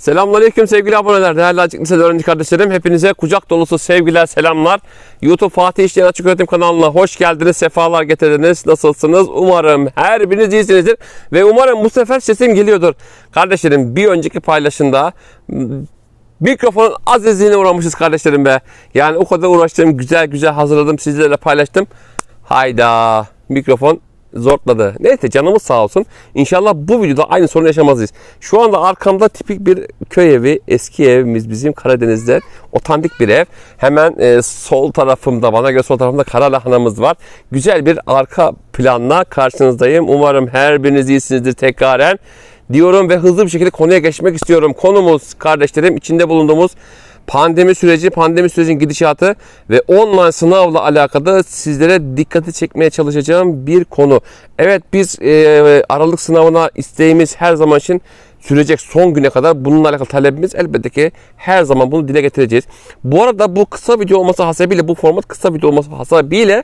Selamünaleyküm sevgili aboneler, değerli Acık Liseli öğrenci kardeşlerim. Hepinize kucak dolusu sevgiler, selamlar. YouTube Fatih İşleyen Açık Öğretim kanalına hoş geldiniz, sefalar getirdiniz. Nasılsınız? Umarım her biriniz iyisinizdir. Ve umarım bu sefer sesim geliyordur. Kardeşlerim bir önceki paylaşımda mikrofonun azizliğine uğramışız kardeşlerim be. Yani o kadar uğraştım, güzel güzel hazırladım, sizlerle paylaştım. Hayda, mikrofon zortladı. Neyse canımız sağ olsun. İnşallah bu videoda aynı sorunu yaşamazız. Şu anda arkamda tipik bir köy evi, eski evimiz bizim Karadeniz'de. Otantik bir ev. Hemen e, sol tarafımda, bana göre sol tarafımda kara lahanamız var. Güzel bir arka planla karşınızdayım. Umarım her biriniz iyisinizdir tekraren diyorum ve hızlı bir şekilde konuya geçmek istiyorum. Konumuz kardeşlerim içinde bulunduğumuz pandemi süreci, pandemi sürecinin gidişatı ve online sınavla alakalı sizlere dikkati çekmeye çalışacağım bir konu. Evet biz e, Aralık sınavına isteğimiz her zaman için sürecek son güne kadar bununla alakalı talebimiz elbette ki her zaman bunu dile getireceğiz. Bu arada bu kısa video olması hasebiyle bu format kısa video olması hasebiyle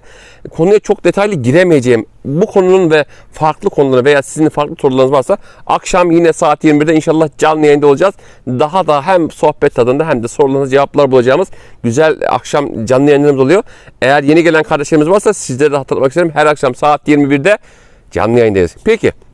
konuya çok detaylı giremeyeceğim. Bu konunun ve farklı konuları veya sizin farklı sorularınız varsa akşam yine saat 21'de inşallah canlı yayında olacağız. Daha da hem sohbet tadında hem de sorularınız cevaplar bulacağımız güzel akşam canlı yayınlarımız oluyor. Eğer yeni gelen kardeşlerimiz varsa sizlere de hatırlatmak isterim. Her akşam saat 21'de canlı yayındayız. Peki.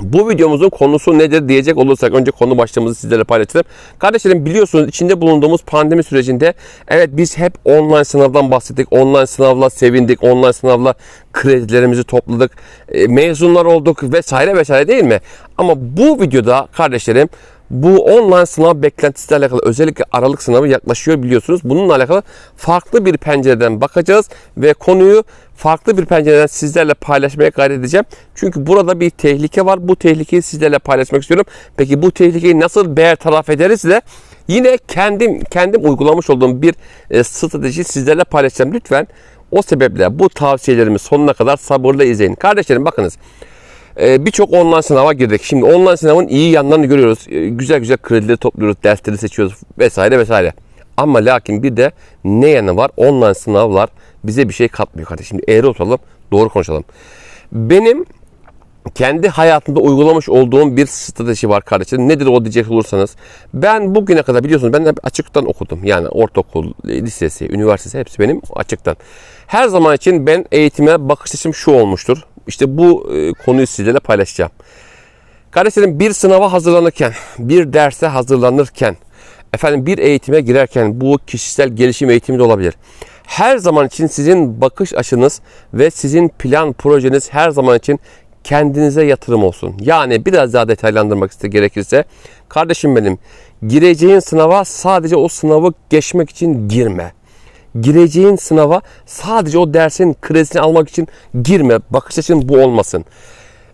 Bu videomuzun konusu nedir diyecek olursak önce konu başlığımızı sizlerle paylaşalım. Kardeşlerim biliyorsunuz içinde bulunduğumuz pandemi sürecinde evet biz hep online sınavdan bahsettik. Online sınavla sevindik. Online sınavla kredilerimizi topladık. e, mezunlar olduk vesaire vesaire değil mi? Ama bu videoda kardeşlerim bu online sınav beklentisiyle alakalı özellikle aralık sınavı yaklaşıyor biliyorsunuz. Bununla alakalı farklı bir pencereden bakacağız ve konuyu farklı bir pencereden sizlerle paylaşmaya gayret edeceğim. Çünkü burada bir tehlike var. Bu tehlikeyi sizlerle paylaşmak istiyorum. Peki bu tehlikeyi nasıl bertaraf ederiz de yine kendim kendim uygulamış olduğum bir e, strateji sizlerle paylaşacağım. Lütfen o sebeple bu tavsiyelerimi sonuna kadar sabırla izleyin. Kardeşlerim bakınız. Ee, birçok online sınava girdik. Şimdi online sınavın iyi yanlarını görüyoruz. Ee, güzel güzel kredileri topluyoruz, dersleri seçiyoruz vesaire vesaire. Ama lakin bir de ne yanı var? Online sınavlar bize bir şey katmıyor kardeşim. Şimdi eğri oturalım, doğru konuşalım. Benim kendi hayatımda uygulamış olduğum bir strateji var kardeşlerim. Nedir o diyecek olursanız. Ben bugüne kadar biliyorsunuz ben hep açıktan okudum. Yani ortaokul, lisesi, üniversitesi hepsi benim açıktan. Her zaman için ben eğitime bakış açım şu olmuştur. İşte bu e, konuyu sizlerle paylaşacağım. Kardeşlerim bir sınava hazırlanırken, bir derse hazırlanırken, efendim bir eğitime girerken bu kişisel gelişim eğitimi de olabilir. Her zaman için sizin bakış açınız ve sizin plan projeniz her zaman için kendinize yatırım olsun. Yani biraz daha detaylandırmak iste gerekirse kardeşim benim gireceğin sınava sadece o sınavı geçmek için girme gireceğin sınava sadece o dersin kredisini almak için girme. Bakış açın bu olmasın.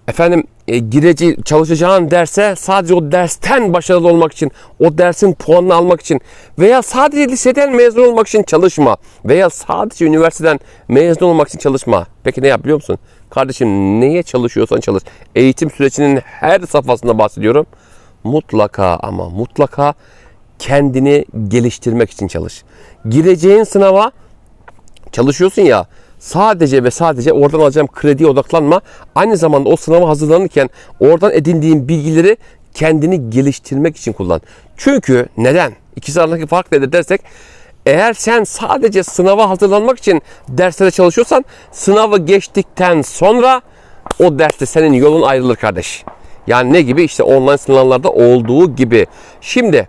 Efendim e, gireceği çalışacağın derse sadece o dersten başarılı olmak için, o dersin puanını almak için veya sadece liseden mezun olmak için çalışma veya sadece üniversiteden mezun olmak için çalışma. Peki ne yap biliyor musun? Kardeşim neye çalışıyorsan çalış. Eğitim sürecinin her safhasında bahsediyorum. Mutlaka ama mutlaka kendini geliştirmek için çalış. Gireceğin sınava çalışıyorsun ya sadece ve sadece oradan alacağım krediye odaklanma. Aynı zamanda o sınava hazırlanırken oradan edindiğin bilgileri kendini geliştirmek için kullan. Çünkü neden? İkisi arasındaki fark nedir dersek eğer sen sadece sınava hazırlanmak için derslere çalışıyorsan sınavı geçtikten sonra o derste senin yolun ayrılır kardeş. Yani ne gibi? İşte online sınavlarda olduğu gibi. Şimdi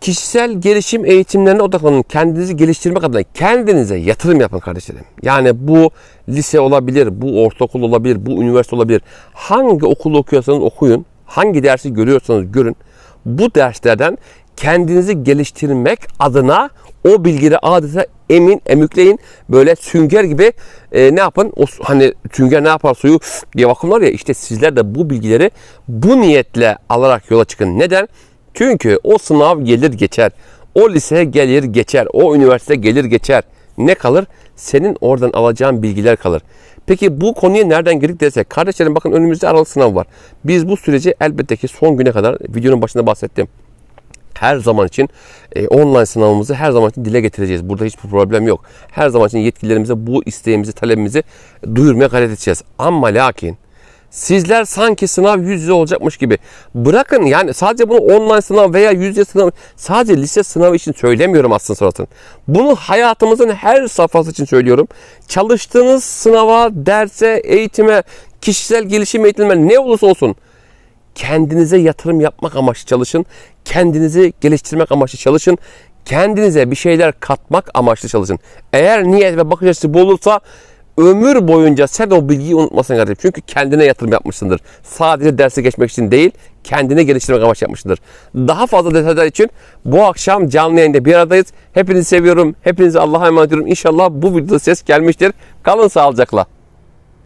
kişisel gelişim eğitimlerine odaklanın. Kendinizi geliştirmek adına kendinize yatırım yapın kardeşlerim. Yani bu lise olabilir, bu ortaokul olabilir, bu üniversite olabilir. Hangi okulu okuyorsanız okuyun, hangi dersi görüyorsanız görün. Bu derslerden kendinizi geliştirmek adına o bilgileri adeta emin emükleyin. Böyle sünger gibi e, ne yapın? O hani sünger ne yapar suyu diye bakımlar ya işte sizler de bu bilgileri bu niyetle alarak yola çıkın. Neden? Çünkü o sınav gelir geçer. O lise gelir geçer. O üniversite gelir geçer. Ne kalır? Senin oradan alacağın bilgiler kalır. Peki bu konuya nereden girdik desek? Kardeşlerim bakın önümüzde aralık sınav var. Biz bu süreci elbette ki son güne kadar videonun başında bahsettim her zaman için e, online sınavımızı her zaman için dile getireceğiz. Burada hiçbir problem yok. Her zaman için yetkililerimize bu isteğimizi, talebimizi duyurmaya gayret edeceğiz. Ama lakin Sizler sanki sınav yüz yüze olacakmış gibi. Bırakın yani sadece bunu online sınav veya yüz yüze sınav sadece lise sınavı için söylemiyorum aslında suratın. Bunu hayatımızın her safhası için söylüyorum. Çalıştığınız sınava, derse, eğitime, kişisel gelişim eğitimine ne olursa olsun kendinize yatırım yapmak amaçlı çalışın. Kendinizi geliştirmek amaçlı çalışın. Kendinize bir şeyler katmak amaçlı çalışın. Eğer niyet ve bakış açısı bu olursa ömür boyunca sen o bilgiyi unutmasın kardeşim. Çünkü kendine yatırım yapmışsındır. Sadece derse geçmek için değil, kendine geliştirmek amaçlı yapmışsındır. Daha fazla detaylar için bu akşam canlı yayında bir aradayız. Hepinizi seviyorum. Hepinizi Allah'a emanet ediyorum. İnşallah bu videoda ses gelmiştir. Kalın sağlıcakla.